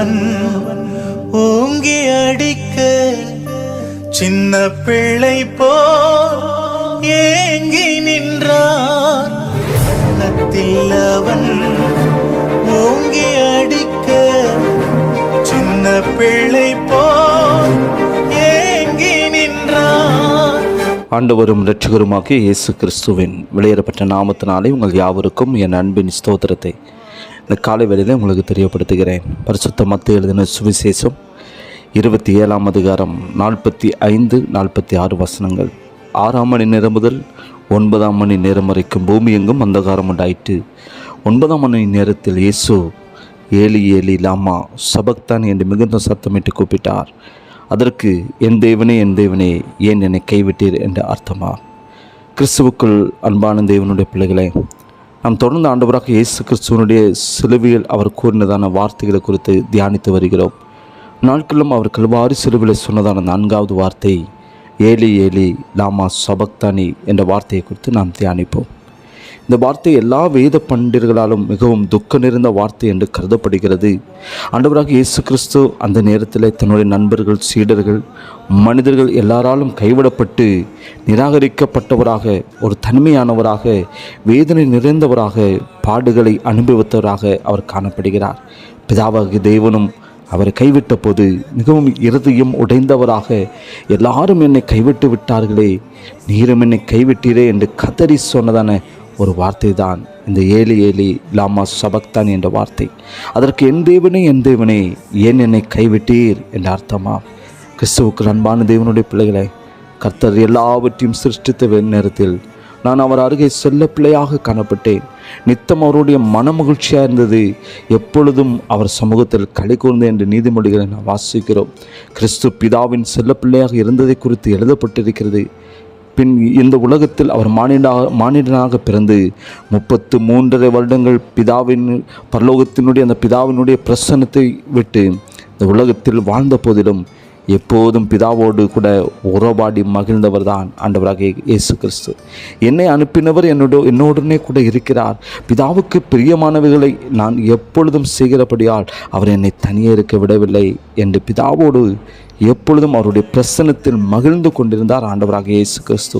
அவன் ஓங்கி அடிக்க சின்ன பிழை போ ஏங்கி நின்றான். உள்ளத்தில் அவன் ஓங்கி அடிக்க சின்ன பிள்ளை போ ஏங்கி நின்றான். ஆண்டவரும் இரட்சகருமாக இயேசு கிறிஸ்துவின் வெளியேறப்பட்ட நாமத்தினாலே உங்கள் யாவருக்கும் என் அன்பின் ஸ்தோத்திரத்தை. இந்த காலை வேளையில் உங்களுக்கு தெரியப்படுத்துகிறேன். பரிசுத்த மத்திய எழுதின சுவிசேஷம் இருபத்தி ஏழாம் அதிகாரம் நாற்பத்தி ஐந்து நாற்பத்தி ஆறு வசனங்கள். ஆறாம் மணி நேரம் முதல் ஒன்பதாம் மணி நேரம் வரைக்கும் பூமி எங்கும் அந்தகாரம் உண்டாயிற்று. ஒன்பதாம் மணி நேரத்தில் இயேசு ஏலி ஏலி லாமா சபக்தான் என்று மிகுந்த சத்தமிட்டு கூப்பிட்டார். அதற்கு என் தேவனே என் தேவனே ஏன் என்னை கைவிட்டீர்? என்று அர்த்தமா? கிறிஸ்துவுக்குள் அன்பான தேவனுடைய பிள்ளைகளே நாம் தொடர்ந்து ஆண்டவராக இயேசு கிறிஸ்துவனுடைய சிலுவையில் அவர் கூறினதான வார்த்தைகளை குறித்து தியானித்து வருகிறோம். நாட்களும் அவர் கல்வாரி சிலுவையில் சொன்னதான நான்காவது வார்த்தை ஏலி ஏலி லாமா சபக்தானி என்ற வார்த்தையை குறித்து நாம் தியானிப்போம். இந்த வார்த்தை எல்லா வேத பண்டிர்களாலும் மிகவும் துக்கம் நிறைந்த வார்த்தை என்று கருதப்படுகிறது. ஆண்டவராக இயேசு கிறிஸ்து அந்த நேரத்தில் தன்னுடைய நண்பர்கள் சீடர்கள் மனிதர்கள் எல்லாராலும் கைவிடப்பட்டு நிராகரிக்கப்பட்டவராக ஒரு தனிமையானவராக வேதனை நிறைந்தவராக பாடுகளை அனுபவித்தவராக அவர் காணப்படுகிறார். பிதாவாகிய தேவனும் அவரை கைவிட்ட போது மிகவும் இறுதியும் உடைந்தவராக எல்லாரும் என்னை கைவிட்டு விட்டார்களே நீரும் என்னை கைவிட்டீரே என்று கதறி சொன்னதான ஒரு வார்த்தை தான் இந்த ஏலி ஏலி லாமா சபக்தான் என்ற வார்த்தை. அதற்கு என் தேவனே என் தேவனே ஏன் என்னை கைவிட்டீர் என்ற அர்த்தமா? கிறிஸ்துவுக்கு அன்பான தேவனுடைய பிள்ளைகளை கர்த்தர் எல்லாவற்றையும் சிருஷ்டித்த நேரத்தில் நான் அவர் அருகே செல்ல பிள்ளையாக காணப்பட்டேன். நித்தம் அவருடைய மன மகிழ்ச்சியாக இருந்தது. எப்பொழுதும் அவர் சமூகத்தில் களி கூர்ந்தேன் என்று நீதிமொழிகளை நான் வாசிக்கிறோம். கிறிஸ்து பிதாவின் செல்ல பிள்ளையாக இருந்ததை குறித்து எழுதப்பட்டிருக்கிறது. பின் இந்த உலகத்தில் அவர் மானிடாக மானிடனாக பிறந்து முப்பத்து மூன்றரை வருடங்கள் பிதாவின் பரலோகத்தினுடைய அந்த பிதாவினுடைய பிரசன்னத்தை விட்டு இந்த உலகத்தில் வாழ்ந்த போதிலும் எப்போதும் பிதாவோடு கூட உறவாடி மகிழ்ந்தவர் தான் ஆண்டவராக இயேசு கிறிஸ்து. என்னை அனுப்பினவர் என்னோட என்னோடனே கூட இருக்கிறார். பிதாவுக்கு பிரியமானவைகளை நான் எப்பொழுதும் செய்கிறபடியால் அவர் என்னை தனியே இருக்க விடவில்லை என்று பிதாவோடு எப்பொழுதும் அவருடைய பிரசன்னத்தில் மகிழ்ந்து கொண்டிருந்தார் ஆண்டவராக இயேசு கிறிஸ்து.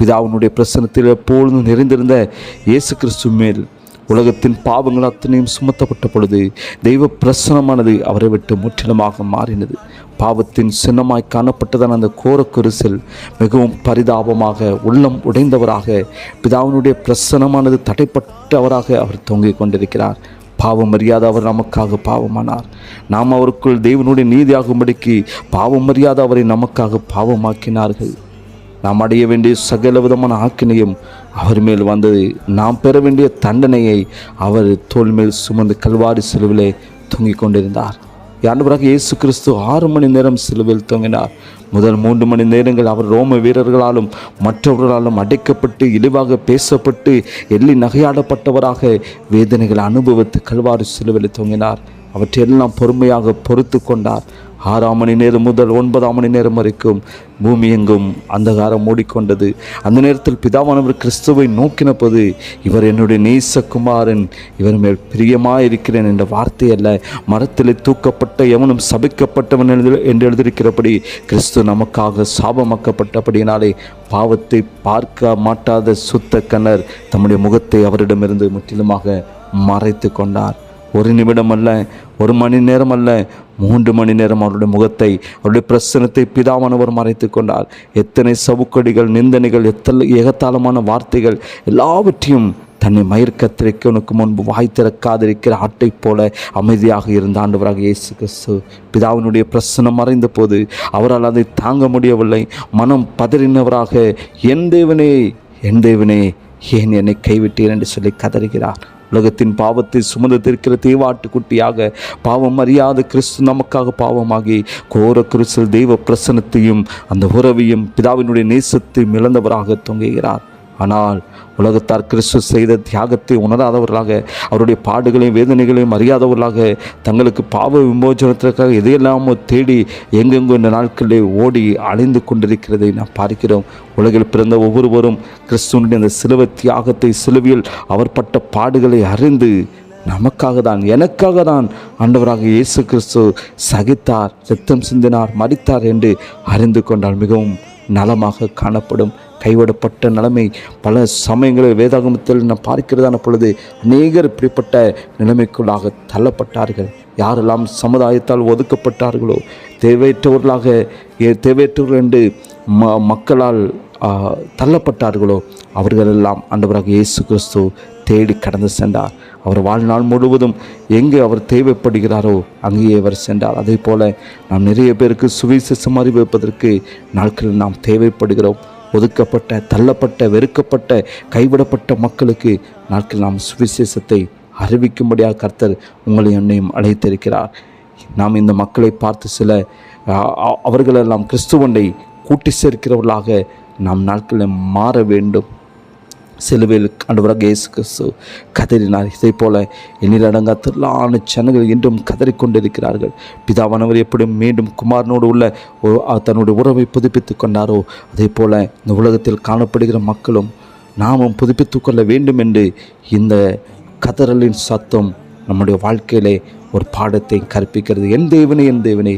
பிதாவினுடைய பிரசன்னத்தில் எப்பொழுதும் நிறைந்திருந்த இயேசு கிறிஸ்து மேல் உலகத்தின் பாவங்கள் அத்தனையும் சுமத்தப்பட்ட பொழுது தெய்வ பிரசனமானது அவரை விட்டு முற்றிலுமாக மாறினது. பாவத்தின் சின்னமாய் காணப்பட்டதான அந்த கோரக்குரிசில் மிகவும் பரிதாபமாக உள்ளம் உடைந்தவராக பிதாவினுடைய பிரசனமானது தடைப்பட்டவராக அவர் தொங்கிக் கொண்டிருக்கிறார். பாவம் அறியாத அவர் நமக்காக பாவமானார். நாம் அவருக்குள் தெய்வனுடைய நீதியாகும்படிக்கு பாவம் அறியாத அவரை நமக்காக பாவமாக்கினார்கள். நாம் அடைய வேண்டிய சகல விதமான ஆக்கினையும் அவர் மேல் வந்தது. நாம் பெற வேண்டிய தண்டனையை அவர் தோல் மேல் சுமந்து கல்வாரி சிலுவிலே தொங்கிக் கொண்டிருந்தார். ஆண்டவராக இயேசு கிறிஸ்து ஆறு மணி நேரம் சிலுவையில் தொங்கினார். முதல் மூன்று மணி நேரங்கள் அவர் ரோம வீரர்களாலும் மற்றவர்களாலும் அடைக்கப்பட்டு இழிவாக பேசப்பட்டு எள்ளி நகையாடப்பட்டவராக வேதனைகளை அனுபவித்து கல்வாரி சிலுவையில் தொங்கினார். அவற்றையெல்லாம் பொறுமையாக பொறுத்து கொண்டார். ஆறாம் மணி நேரம் முதல் ஒன்பதாம் மணி நேரம் வரைக்கும் பூமி எங்கும் அந்தகாரம் மூடிக்கொண்டது. அந்த நேரத்தில் பிதாவானவர் கிறிஸ்துவை நோக்கின போது இவர் என்னுடைய நேசகுமாரன் இவர் மேல் பிரியமாயிருக்கிறேன் என்ற வார்த்தை அல்ல தூக்கப்பட்ட எவனும் சபிக்கப்பட்டவன் என்று எழுதியிருக்கிறபடி கிறிஸ்து நமக்காக சாபமாக்கப்பட்டபடியினாலே பாவத்தை பார்க்க மாட்டாத சுத்த கணர் தம்முடைய முகத்தை அவரிடமிருந்து முற்றிலுமாக மறைத்து கொண்டார். ஒரு நிமிடம் அல்ல ஒரு மணி நேரம் அல்ல. மூன்று மணி நேரம் அவருடைய முகத்தை அவருடைய பிரசனத்தை பிதாவானவர் மறைத்து கொண்டார். எத்தனை சவுக்கடிகள் நிந்தனைகள் எத்தனை ஏகத்தாளமான வார்த்தைகள் எல்லாவற்றையும் தன்னை மயிர்கத்திரைக்கு முன்பு வாய் திறக்காதிருக்கிற ஆட்டை போல அமைதியாக இருந்த ஆண்டவராக இயேசு கிறிஸ்து பிதாவினுடைய பிரசனம் மறைந்த போது அவரால் அதை தாங்க முடியவில்லை. மனம் பதறினவராக என் தேவனே என் தேவனே ஏன் என்னை கைவிட்டீர்? என்று சொல்லி கதறுகிறார். உலகத்தின் பாவத்தை சுமந்து திருக்கிற தீவாட்டுக்குட்டியாக பாவம் அறியாத கிறிஸ்து நமக்காக பாவமாகி கோர கிறிஸ்து தெய்வ பிரசனத்தையும் அந்த உறவையும் பிதாவினுடைய நேசத்தையும் இழந்தவராக தொங்குகிறார். ஆனால் உலகத்தார் கிறிஸ்து செய்த தியாகத்தை உணராதவர்களாக அவருடைய பாடுகளையும் வேதனைகளையும் அறியாதவர்களாக தங்களுக்கு பாவ விமோச்சனத்திற்காக எதையெல்லாமோ தேடி எங்கெங்கோ இந்த நாட்களிலே ஓடி அலைந்து கொண்டிருக்கிறதை நாம் பார்க்கிறோம். உலகில் பிறந்த ஒவ்வொருவரும் கிறிஸ்துவனுடைய அந்த சிலுவை தியாகத்தை சிலுவையில் அவர் பட்ட பாடுகளை அறிந்து நமக்காக தான் எனக்காக தான் ஆண்டவராக இயேசு கிறிஸ்து சகித்தார் சித்தம் சிந்தினார் மறித்தார் என்று அறிந்து கொண்டால் மிகவும் நலமாக காணப்படும். கைவிடப்பட்ட நிலைமை. பல சமயங்களில் வேதாகமத்தில் நான் பார்க்கிறதான பொழுது அநேகர் இப்படிப்பட்ட நிலைமைக்குள்ளாக தள்ளப்பட்டார்கள். யாரெல்லாம் சமுதாயத்தால் ஒதுக்கப்பட்டார்களோ தேவையற்றவர்களாக ஏ- தேவையற்றவர்கள் என்று ம மக்களால் தள்ளப்பட்டார்களோ அவர்களெல்லாம் அந்தவராக இயேசு கிறிஸ்து தேடி கடந்து சென்றார். அவர் வாழ்நாள் முழுவதும் எங்கே அவர் தேவைப்படுகிறாரோ அங்கேயே அவர் சென்றார். அதே போல் நாம் நிறைய பேருக்கு சுவிசேஷம் அறிவிப்பதற்கு நாட்களில் நாம் தேவைப்படுகிறோம். ஒதுக்கப்பட்ட தள்ளப்பட்ட வெறுக்கப்பட்ட கைவிடப்பட்ட மக்களுக்கு நாட்கள் நாம் சுவிசேஷத்தை அறிவிக்கும்படியாக கர்த்தர் உங்களை என்னையும் அழைத்திருக்கிறார். நாம் இந்த மக்களை பார்த்து சில அவர்களெல்லாம் கிறிஸ்துவண்டை கூட்டி சேர்க்கிறவர்களாக நாம் நாட்களில் மாற வேண்டும். சிலுவையில் ஆண்டவராக இயேசு கிறிஸ்து கதறினார். இதை போல எண்ணிலடங்கா திரளான ஜனங்கள் இன்றும் கதறிக்கொண்டிருக்கிறார்கள். பிதாவானவர் எப்படி மீண்டும் குமாரனோடு உள்ள தன்னுடைய உறவை புதுப்பித்து கொண்டாரோ? அதே போல இந்த உலகத்தில் காணப்படுகிற மக்களும் நாமும் புதுப்பித்து கொள்ள வேண்டும் என்று இந்த கதறலின் சத்தம் நம்முடைய வாழ்க்கையிலே ஒரு பாடத்தை கற்பிக்கிறது. என் தேவனே என் தேவனே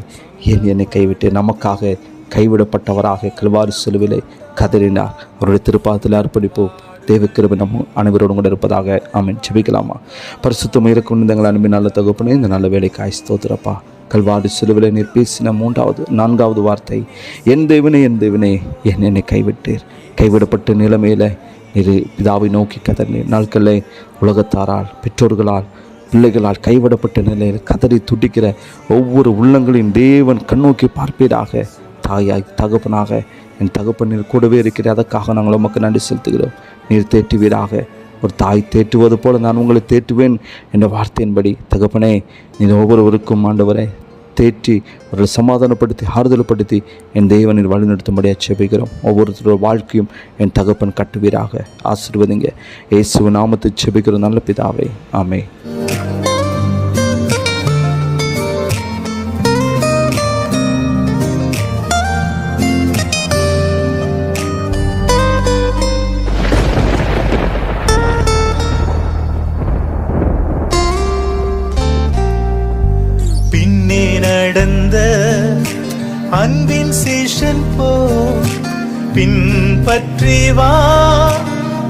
ஏன் என்னை கைவிட்டு நமக்காக கைவிடப்பட்டவராக கல்வாரி செலுவிலே கதறினார். அவருடைய திருப்பாதத்தில் அர்ப்பணிப்போம். தேவக்கிருபை நம்ம அனைவரோடும் கூட இருப்பதாக ஆமென். ஜெபிக்கலாமா? பரிசுத்தம் இருக்கும் இந்த அனுப்பி நல்ல தகுப்புனே இந்த நல்ல வேலைக்காய் ஸ்தோத்திரப்பா. கல்வாடு சிலுவில நீர் பேசின மூன்றாவது நான்காவது வார்த்தை என் தேவனே என் தேவனே என் என்னை கைவிட்டீர். கைவிடப்பட்ட நிலைமையில் நீர் பிதாவை நோக்கி கதறினீர். நாட்களில் உலகத்தாரால் பெற்றோர்களால் பிள்ளைகளால் கைவிடப்பட்ட நிலையில் கதறி துடிக்கிற ஒவ்வொரு உள்ளங்களின் தேவன் கண்ணோக்கி பார்ப்பீராக. தாயாய் தகப்பனாக என் தகப்பன் கூடவே இருக்கிற அதற்காக நாங்கள் உமக்கு நன்றி செலுத்துகிறோம். நீர் தேற்றுவீராக ஒரு தாய் தேற்றுவது போல நான் உங்களை தேற்றுவேன் என்ற வார்த்தையின்படி தகப்பனே நீர் ஒவ்வொருவருக்கும் ஆண்டவரை தேற்றி அவர்களை சமாதானப்படுத்தி ஆறுதல்படுத்தி என் தெய்வனில் வழிநடத்தும்படியாக செபிக்கிறோம் ஒவ்வொருத்தரோட வாழ்க்கையும் என் தகப்பன் கட்டுவீராக. ஆசீர்வதிங்க. இயேசுவ நாமத்தை செபிக்கிறோம் நல்ல பிதாவே. ஆமே நடந்த அன்பின் சேஷன் போ பின்பற்றி வா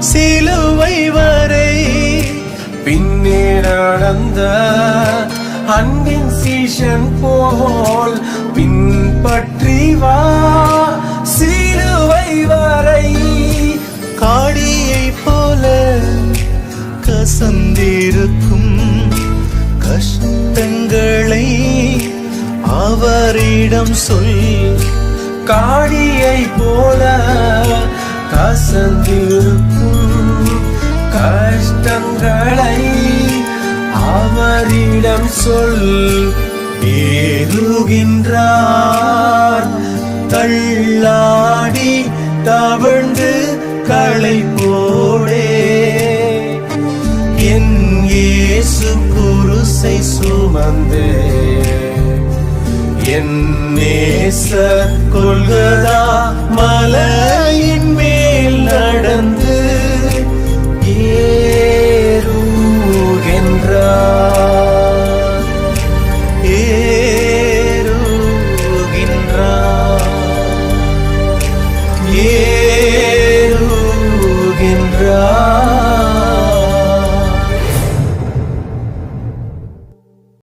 சிலுவை வரை. பின்னே நடந்த அன்பின் சீஷன் போல் பின்பற்றி வா சிலுவை வரை. காடியை போல கசந்திருக்கும் கஷ்டங்களை அவரிடம் சொல் காடியை போல கசந்திருக்கும் கஷ்டங்களை அவரிடம் சொல் ஏறுகின்றார். தள்ளாடி தவழ்ந்து களை போடே. என் இயேசு குருசை சுமந்தே என்னேச கொள்கதா மலையின் மேல் நடந்து ஏறுகின்றார்